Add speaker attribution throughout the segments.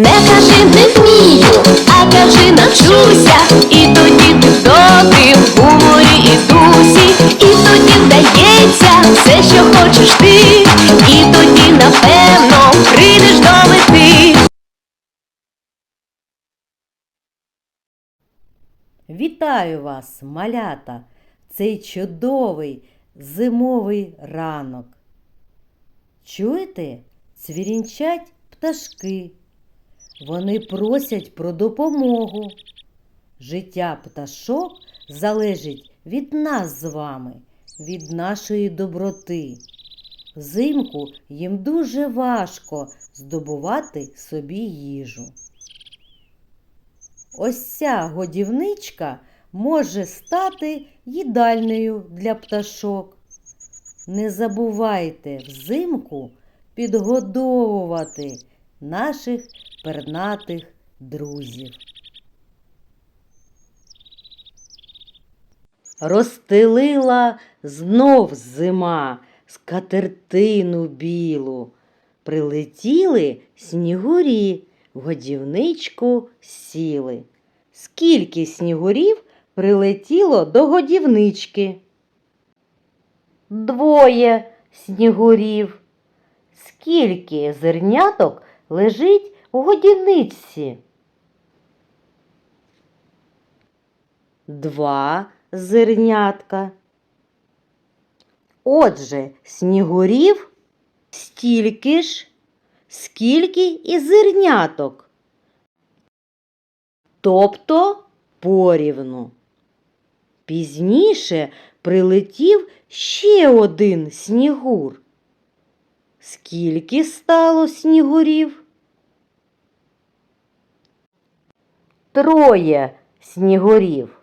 Speaker 1: Не кажи не вмію, а кажи навчуся. І тоді ти в добрі в гуморі і дусі, і тоді вдається все, що хочеш ти, і тоді напевно прийдеш до мети.
Speaker 2: Вітаю вас, малята, цей чудовий зимовий ранок. Чуєте, цвірінчать пташки. Вони просять про допомогу. Життя пташок залежить від нас з вами, від нашої доброти. Взимку їм дуже важко здобувати собі їжу. Ось ця годівничка може стати їдальнею для пташок. Не забувайте взимку підгодовувати наших пернатих друзів. Розстелила знов зима скатертину білу. Прилетіли снігурі, в годівничку сіли. Скільки снігурів прилетіло до годівнички? Двоє снігурів. Скільки зерняток лежить у годівничці? Два зернятка. Отже, снігурів стільки ж, скільки і зерняток. Тобто порівну. Пізніше прилетів ще один снігур. Скільки стало снігурів? Троє снігурів.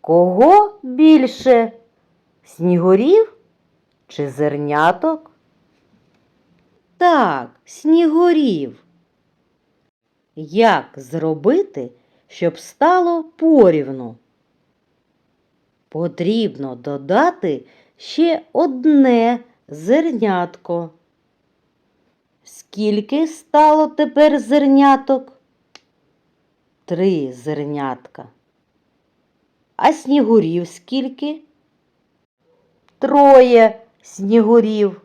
Speaker 2: Кого більше? Снігурів чи зерняток? Так, снігурів. Як зробити, щоб стало порівну? Потрібно додати ще одне зернятко. Скільки стало тепер зерняток? Три зернятка. А снігурів скільки? Троє снігурів.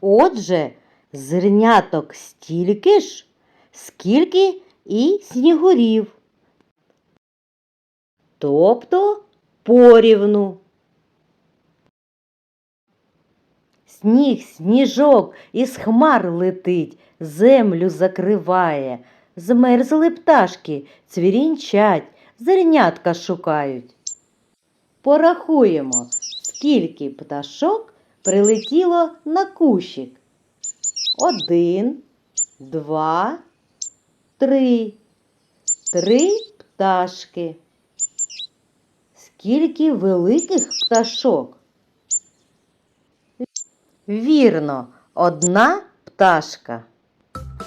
Speaker 2: Отже, зерняток стільки ж, скільки і снігурів. Тобто порівну. Сніг, сніжок із хмар летить, землю закриває. Змерзли пташки, цвірінчать, зернятка шукають. Порахуємо, скільки пташок прилетіло на кущик. Один, два, три. Три пташки. Скільки великих пташок? Вірно, одна пташка.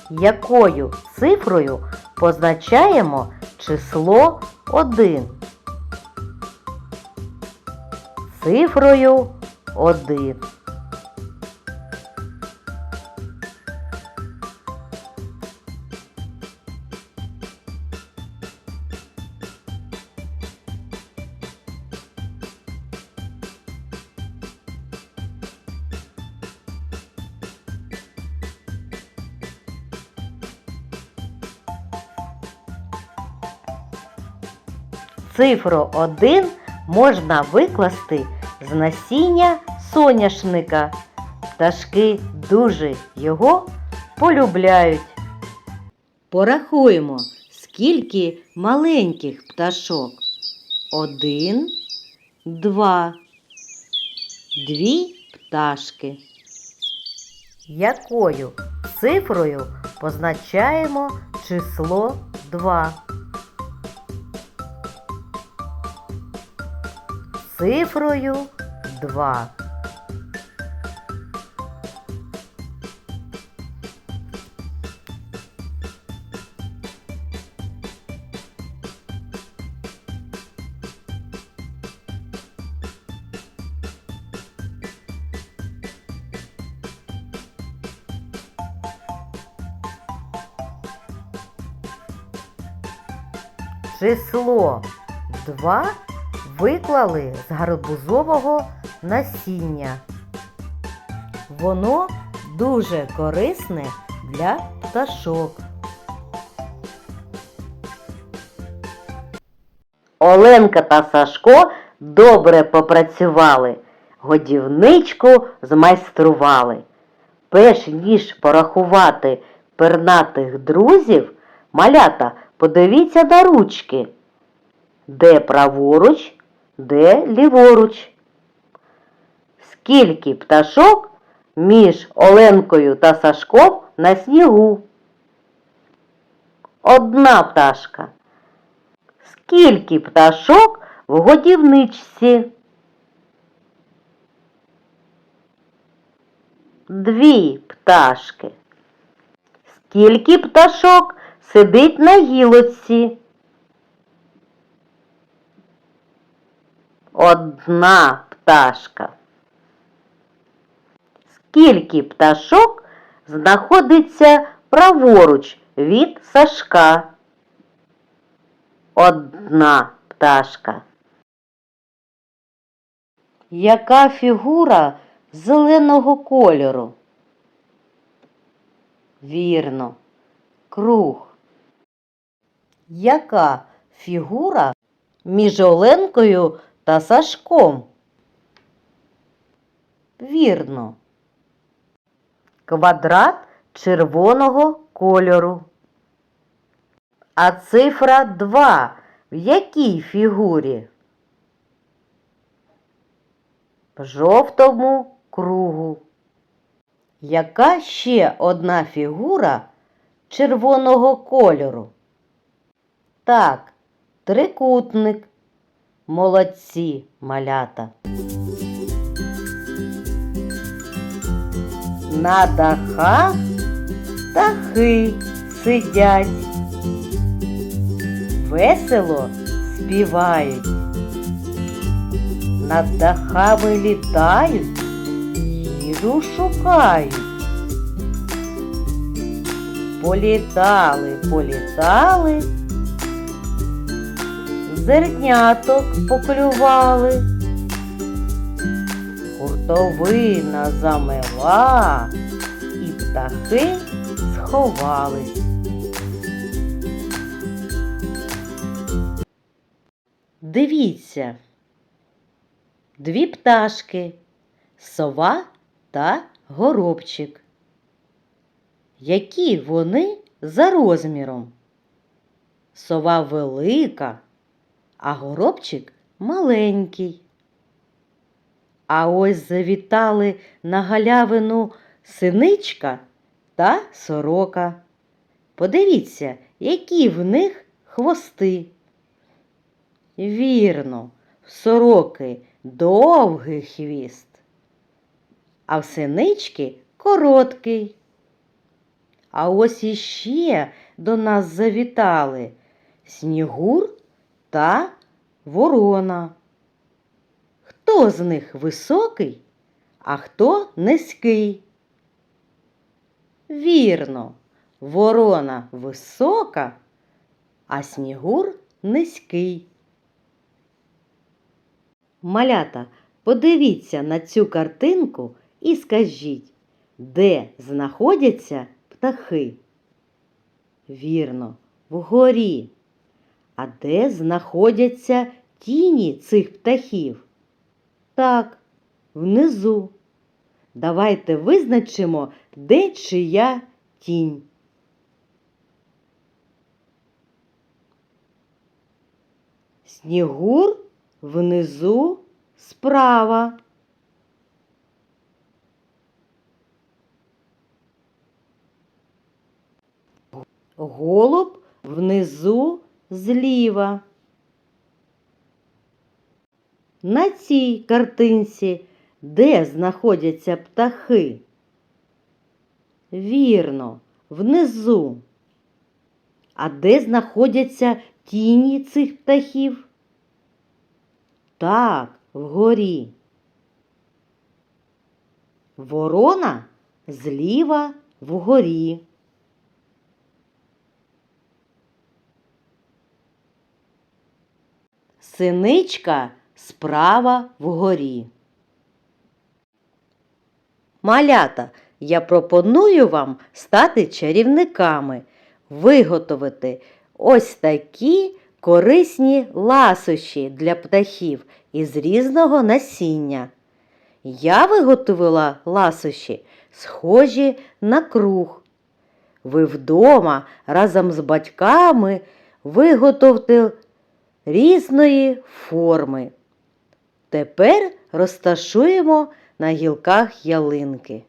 Speaker 2: Якою цифрою позначаємо число 1? Цифрою 1. Цифру 1 можна викласти з насіння соняшника. Пташки дуже його полюбляють. Порахуємо, скільки маленьких пташок. Один, два, дві пташки. Якою цифрою позначаємо число 2? цифрою 2. Число 2 виклали з гарбузового насіння. Воно дуже корисне для пташок. Оленка та Сашко добре попрацювали, годівничку змайстрували. Перш ніж порахувати пернатих друзів, малята, подивіться на ручки. Де праворуч, де ліворуч. Скільки пташок між Оленкою та Сашком на снігу? Одна пташка. Скільки пташок в годівничці? Дві пташки. Скільки пташок сидить на гілочці? Одна пташка. Скільки пташок знаходиться праворуч від Сашка? Одна пташка. Яка фігура зеленого кольору? Вірно, круг. Яка фігура між Оленкою та Сашком? Вірно. Квадрат червоного кольору. А цифра 2 в якій фігурі? В жовтому кругу. Яка ще одна фігура червоного кольору? Так, трикутник. Молодці малята. На дахах птахи сидять весело співають, над дахами літають, їжу шукають. Політали, політали, зерняток поклювали, хуртовина замела, і птахи сховались. Дивіться. Дві пташки, сова та горобчик. Які вони за розміром? Сова велика, а горобчик маленький. А ось завітали на галявину синичка та сорока. Подивіться, які в них хвости. Вірно, в сороки довгий хвіст, а в синички короткий. А ось іще до нас завітали снігур та ворона. Хто з них високий, а хто низький? Вірно, ворона висока, а снігур низький. Малята, подивіться на цю картинку і скажіть, де знаходяться птахи? Вірно, вгорі. А де знаходяться тіні цих птахів? Так, внизу. Давайте визначимо, де чия тінь. Снігур внизу справа. Голуб внизу зліва. На цій картинці де знаходяться птахи? Вірно, внизу. А де знаходяться тіні цих птахів? Так, вгорі. Ворона зліва вгорі. Синичка справа вгорі. Малята, я пропоную вам стати чарівниками, виготовити ось такі корисні ласощі для птахів із різного насіння. Я виготовила ласощі, схожі на круг. Ви вдома разом з батьками виготовте різної форми. Тепер розташуємо на гілках ялинки.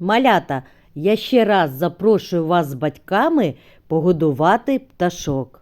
Speaker 2: Малята, я ще раз запрошую вас з батьками погодувати пташок.